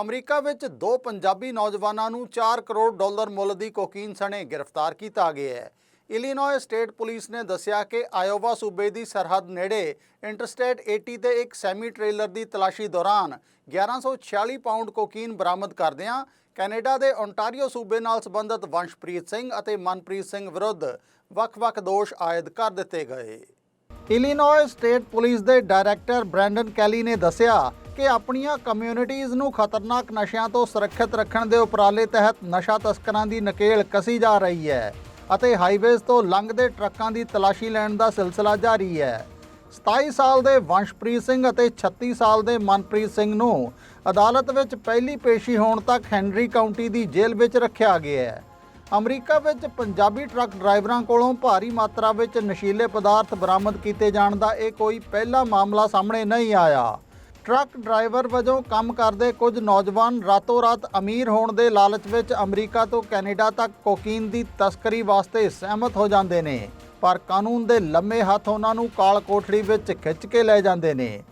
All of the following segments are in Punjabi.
ਅਮਰੀਕਾ ਵਿੱਚ ਦੋ ਪੰਜਾਬੀ ਨੌਜਵਾਨਾਂ ਨੂੰ 4 ਕਰੋੜ ਡਾਲਰ ਮੁੱਲ ਦੀ ਕੋਕੀਨ ਸਣੇ ਗ੍ਰਿਫਤਾਰ ਕੀਤਾ ਗਿਆ ਹੈ। ਇਲੀਨੋਏ ਸਟੇਟ ਪੁਲਿਸ ਨੇ ਦੱਸਿਆ ਕਿ ਆਇਓਵਾ ਸੂਬੇ ਦੀ ਸਰਹੱਦ ਨੇੜੇ ਇੰਟਰਸਟੇਟ 80 ਤੇ ਇੱਕ ਸੈਮੀ ਟ੍ਰੇਲਰ ਦੀ ਤਲਾਸ਼ੀ ਦੌਰਾਨ 1146 ਪਾਉਂਡ ਕੋਕੀਨ ਬਰਾਮਦ ਕਰਦਿਆਂ ਕੈਨੇਡਾ ਦੇ ਓਨਟਾਰੀਓ ਸੂਬੇ ਨਾਲ ਸੰਬੰਧਿਤ ਵੰਸ਼ਪ੍ਰੀਤ ਸਿੰਘ ਅਤੇ ਮਨਪ੍ਰੀਤ ਸਿੰਘ ਵਿਰੁੱਧ ਵੱਖ-ਵੱਖ ਦੋਸ਼ ਆਇਦ ਕਰ ਦਿੱਤੇ ਗਏ। ਇਲੀਨੋਏ ਸਟੇਟ ਪੁਲਿਸ ਦੇ ਡਾਇਰੈਕਟਰ ਬ੍ਰੈਂਡਨ ਕੈਲੀ ਨੇ ਦੱਸਿਆ ਕਿ ਆਪਣੀਆਂ ਕਮਿਊਨਿਟੀਆਂ ਨੂੰ ਖਤਰਨਾਕ ਨਸ਼ਿਆਂ ਤੋਂ ਸੁਰੱਖਿਅਤ ਰੱਖਣ ਦੇ ਉਪਰਾਲੇ ਤਹਿਤ ਨਸ਼ਾ ਤਸਕਰਾਂ ਦੀ ਨਕੇਲ ਕਸੀ ਜਾ ਰਹੀ ਹੈ ਅਤੇ ਹਾਈਵੇਜ਼ ਤੋਂ ਲੰਘਦੇ ਟਰੱਕਾਂ ਦੀ ਤਲਾਸ਼ੀ ਲੈਣ ਦਾ ਸਿਲਸਿਲਾ ਜਾਰੀ ਹੈ। 27 ਸਾਲ ਦੇ ਵੰਸ਼ਪ੍ਰੀਤ ਸਿੰਘ ਅਤੇ 36 ਸਾਲ ਦੇ ਮਨਪ੍ਰੀਤ ਸਿੰਘ ਨੂੰ ਅਦਾਲਤ ਵਿੱਚ ਪਹਿਲੀ ਪੇਸ਼ੀ ਹੋਣ ਤੱਕ ਹੈਨਰੀ ਕਾਉਂਟੀ ਦੀ ਜੇਲ੍ਹ ਵਿੱਚ ਰੱਖਿਆ ਗਿਆ ਹੈ। ਅਮਰੀਕਾ ਵਿੱਚ ਪੰਜਾਬੀ ਟਰੱਕ ਡਰਾਈਵਰਾਂ ਕੋਲੋਂ ਭਾਰੀ ਮਾਤਰਾ ਵਿੱਚ ਨਸ਼ੀਲੇ ਪਦਾਰਥ ਬਰਾਮਦ ਕੀਤੇ ਜਾਣ ਦਾ ਇਹ ਕੋਈ ਪਹਿਲਾ ਮਾਮਲਾ ਸਾਹਮਣੇ ਨਹੀਂ ਆਇਆ। ਟਰੱਕ ਡਰਾਈਵਰ ਵਜੋਂ ਕੰਮ ਕਰਦੇ ਕੁਝ ਨੌਜਵਾਨ ਰਾਤੋਂ-ਰਾਤ ਅਮੀਰ ਹੋਣ ਦੇ ਲਾਲਚ ਵਿੱਚ ਅਮਰੀਕਾ ਤੋਂ ਕੈਨੇਡਾ ਤੱਕ ਕੋਕੀਨ ਦੀ ਤਸਕਰੀ ਵਾਸਤੇ ਸਹਿਮਤ ਹੋ ਜਾਂਦੇ ਨੇ, ਪਰ ਕਾਨੂੰਨ ਦੇ ਲੰਮੇ ਹੱਥ ਉਹਨਾਂ ਨੂੰ ਕਾਲ ਕੋਠੜੀ ਵਿੱਚ ਖਿੱਚ ਕੇ ਲੈ ਜਾਂਦੇ ਨੇ।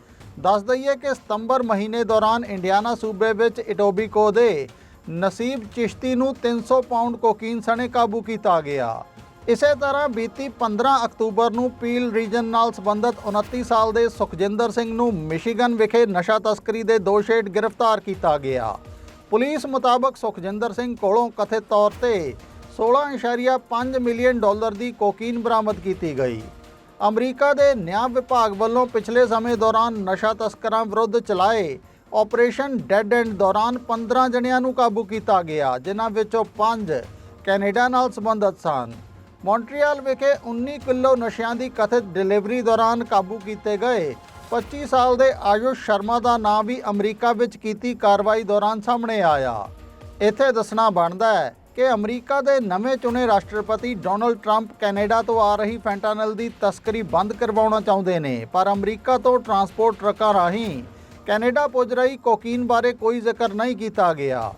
ਦੱਸ ਦਈਏ ਕਿ ਸਤੰਬਰ ਮਹੀਨੇ ਦੌਰਾਨ ਇੰਡੀਆਨਾ ਸੂਬੇ ਵਿੱਚ ਇਟੋਬੀਕੋ ਦੇ ਨਸੀਬ ਚਿਸ਼ਤੀ ਨੂੰ 300 ਪਾਉਂਡ ਕੋਕੀਨ ਸਣੇ ਕਾਬੂ ਕੀਤਾ ਗਿਆ। ਇਸੇ ਤਰ੍ਹਾਂ ਬੀਤੀ 15 ਅਕਤੂਬਰ ਨੂੰ ਪੀਲ ਰੀਜਨ ਨਾਲ ਸੰਬੰਧਿਤ 29 ਸਾਲ ਦੇ ਸੁਖਜਿੰਦਰ ਸਿੰਘ ਨੂੰ ਮਿਸ਼ੀਗਨ ਵਿਖੇ ਨਸ਼ਾ ਤਸਕਰੀ ਦੇ ਦੋਸ਼ ਹੇਠ ਗ੍ਰਿਫਤਾਰ ਕੀਤਾ ਗਿਆ। ਪੁਲਿਸ ਮੁਤਾਬਕ ਸੁਖਜਿੰਦਰ ਸਿੰਘ ਕੋਲੋਂ ਕਥਿਤ ਤੌਰ ਤੇ 16.5 ਮਿਲੀਅਨ ਡਾਲਰ ਦੀ ਕੋਕੀਨ ਬਰਾਮਦ ਕੀਤੀ ਗਈ। ਅਮਰੀਕਾ ਦੇ ਨਿਆਂ ਵਿਭਾਗ ਵੱਲੋਂ ਪਿਛਲੇ ਸਮੇਂ ਦੌਰਾਨ ਨਸ਼ਾ ਤਸਕਰਾਂ ਵਿਰੁੱਧ ਚਲਾਏ ਆਪਰੇਸ਼ਨ ਡੈੱਡ ਐਂਡ ਦੌਰਾਨ 15 ਜਣਿਆਂ ਨੂੰ ਕਾਬੂ ਕੀਤਾ ਗਿਆ, ਜਿਨ੍ਹਾਂ ਵਿੱਚੋਂ 5 ਕੈਨੇਡਾ ਨਾਲ ਸੰਬੰਧਿਤ ਸਨ। ਮੌਂਟਰੀਅਲ ਵਿਖੇ 19 ਕਿਲੋ ਨਸ਼ਿਆਂ ਦੀ ਕਥਿਤ ਡਿਲੀਵਰੀ ਦੌਰਾਨ ਕਾਬੂ ਕੀਤੇ ਗਏ। 25 ਸਾਲ ਦੇ ਆਯੁਸ਼ ਸ਼ਰਮਾ ਦਾ ਨਾਂ ਵੀ ਅਮਰੀਕਾ ਵਿੱਚ ਕੀਤੀ ਕਾਰਵਾਈ ਦੌਰਾਨ ਸਾਹਮਣੇ ਆਇਆ। ਇੱਥੇ ਦੱਸਣਾ ਬਣਦਾ ਹੈ ਕਿ ਅਮਰੀਕਾ ਦੇ ਨਵੇਂ ਚੁਣੇ ਰਾਸ਼ਟਰਪਤੀ ਡੋਨਲਡ ਟਰੰਪ ਕੈਨੇਡਾ ਤੋਂ ਆ ਰਹੀ ਫੈਂਟਾਨਲ ਦੀ ਤਸਕਰੀ ਬੰਦ ਕਰਵਾਉਣਾ ਚਾਹੁੰਦੇ ਨੇ, ਪਰ ਅਮਰੀਕਾ ਤੋਂ ਟਰਾਂਸਪੋਰਟ ਟਰੱਕਾਂ ਰਾਹੀਂ ਕੈਨੇਡਾ ਪੁੱਜ ਰਹੀ ਕੋਕੀਨ ਬਾਰੇ ਕੋਈ ਜ਼ਿਕਰ ਨਹੀਂ ਕੀਤਾ ਗਿਆ।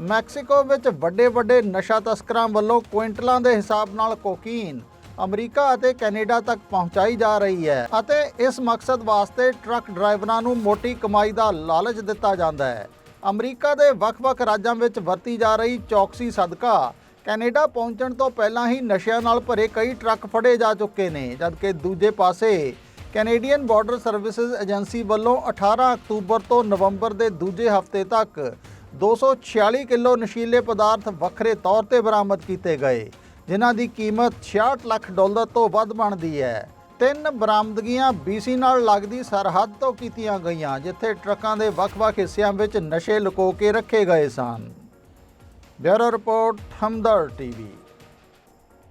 ਮੈਕਸੀਕੋ ਵਿੱਚ ਵੱਡੇ ਵੱਡੇ ਨਸ਼ਾ ਤਸਕਰਾਂ ਵੱਲੋਂ ਕੁਇੰਟਲਾਂ ਦੇ ਹਿਸਾਬ ਨਾਲ ਕੋਕੀਨ ਅਮਰੀਕਾ ਅਤੇ ਕੈਨੇਡਾ ਤੱਕ ਪਹੁੰਚਾਈ ਜਾ ਰਹੀ ਹੈ ਅਤੇ ਇਸ ਮਕਸਦ ਵਾਸਤੇ ਟਰੱਕ ਡਰਾਈਵਰਾਂ ਨੂੰ ਮੋਟੀ ਕਮਾਈ ਦਾ ਲਾਲਚ ਦਿੱਤਾ ਜਾਂਦਾ ਹੈ। ਅਮਰੀਕਾ ਦੇ ਵੱਖ-ਵੱਖ ਰਾਜਾਂ ਵਿੱਚ ਵਰਤੀ ਜਾ ਰਹੀ ਚੌਕਸੀ ਸਦਕਾ ਕੈਨੇਡਾ ਪਹੁੰਚਣ ਤੋਂ ਪਹਿਲਾਂ ਹੀ ਨਸ਼ਿਆਂ ਨਾਲ ਭਰੇ ਕਈ ਟਰੱਕ ਫੜੇ ਜਾ ਚੁੱਕੇ ਨੇ, ਜਦਕਿ ਦੂਜੇ ਪਾਸੇ ਕੈਨੇਡੀਅਨ ਬਾਰਡਰ ਸਰਵਿਸਿਜ਼ ਏਜੰਸੀ ਵੱਲੋਂ 18 ਅਕਤੂਬਰ ਤੋਂ ਨਵੰਬਰ ਦੇ ਦੂਜੇ ਹਫ਼ਤੇ ਤੱਕ 246 ਕਿਲੋ ਨਸ਼ੀਲੇ ਪਦਾਰਥ ਵੱਖਰੇ ਤੌਰ ਤੇ ਬਰਾਮਦ ਕੀਤੇ ਗਏ, ਜਿਨ੍ਹਾਂ ਦੀ ਕੀਮਤ 66 ਲੱਖ ਡਾਲਰ ਤੋਂ ਵੱਧ ਬਣਦੀ ਹੈ। ਤਿੰਨ ਬਰਾਮਦਗੀਆਂ BC ਨਾਲ ਲੱਗਦੀ ਸਰਹੱਦ ਤੋਂ ਕੀਤੀਆਂ ਗਈਆਂ, ਜਿੱਥੇ ਟਰੱਕਾਂ ਦੇ ਵੱਖ-ਵੱਖ ਹਿੱਸਿਆਂ ਵਿੱਚ ਨਸ਼ੇ ਲੁਕੋ ਕੇ ਰੱਖੇ ਗਏ ਸਨ। Bureau report Hamdard TV.